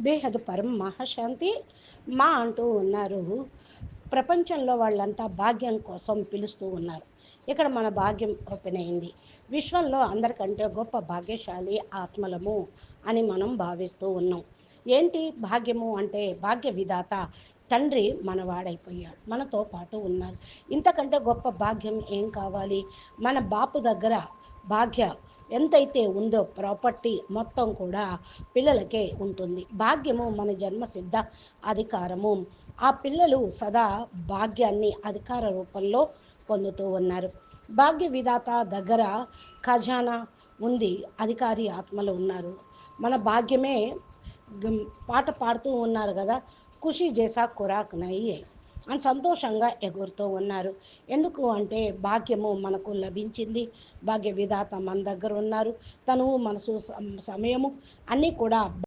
బేహద్ పరం మహాశాంతి మా అంటూ ఉన్నారు. ప్రపంచంలో వాళ్ళంతా భాగ్యం కోసం పిలుస్తూ ఉన్నారు. ఇక్కడ మన భాగ్యం ఓపెన్ అయింది. విశ్వంలో అందరికంటే గొప్ప భాగ్యశాలి ఆత్మలము అని మనం భావిస్తూ ఉన్నాం. ఏంటి భాగ్యము అంటే భాగ్య విధాత తండ్రి మనవాడైపోయాడు. మనతో పాటు ఉన్నారు. ఇంతకంటే గొప్ప భాగ్యం ఏం కావాలి? మన బాపు దగ్గర భాగ్య ఎంతైతే ఉందో ప్రాపర్టీ మొత్తం కూడా పిల్లలకే ఉంటుంది. భాగ్యము మన జన్మ సిద్ధ అధికారము. ఆ పిల్లలు సదా భాగ్యాన్ని అధికార రూపంలో పొందుతూ ఉన్నారు. భాగ్య విధాత దగ్గర ఖజానా ఉంది. అధికారి ఆత్మలు ఉన్నారు. మన భాగ్యమే పాట పాడుతూ ఉన్నారు కదా. ఖుషి చేసా ఖురాక్ నయ్యే సంతోషంగా ఎగురుతూ ఉన్నారు. ఎందుకు అంటే భాగ్యము మనకు లభించింది. భాగ్య విధాత మన దగ్గర ఉన్నారు. తను మనసు సమయము అన్నీ కూడా